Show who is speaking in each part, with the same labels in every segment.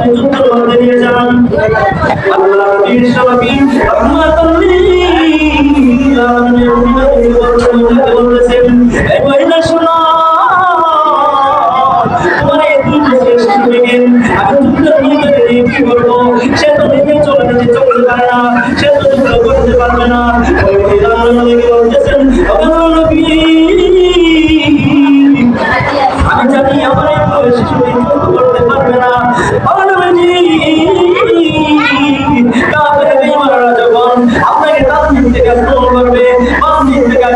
Speaker 1: নিয়ে যান আল্লাহ নবীর স্বামী রহমাতুল লিল আলামিন বলতেছেন এই মহিলা শোনো তোমার এই কি করব সে তো নিজে চলে যেতে পারে না সে তো করতে পারবে না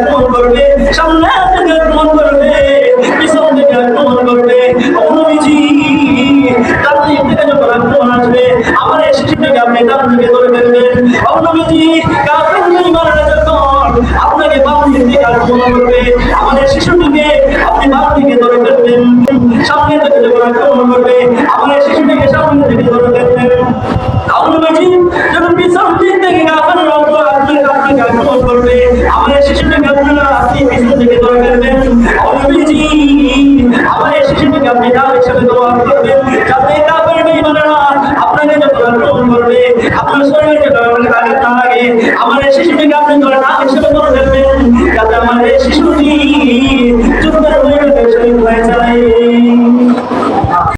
Speaker 1: আক্রমণ করবে সামনে আসবে আমার শিশুটাকে আপনি ডান দিকে ধরে ফেলবেন অনবজি কাফের আপনাকে বাম দিক করবে আমাদের শিশুটিকে সামনে থেকে জীবন গ্রহণ করবে, আপনার শিশুটিকে সামনে থেকে জীবন দেখবেন আবুল বাজি যেন পিছন দিক থেকে আপনার যাতে তা পারবে মানেরা আমার শিশুটিকে আপনি আমার শিশুটি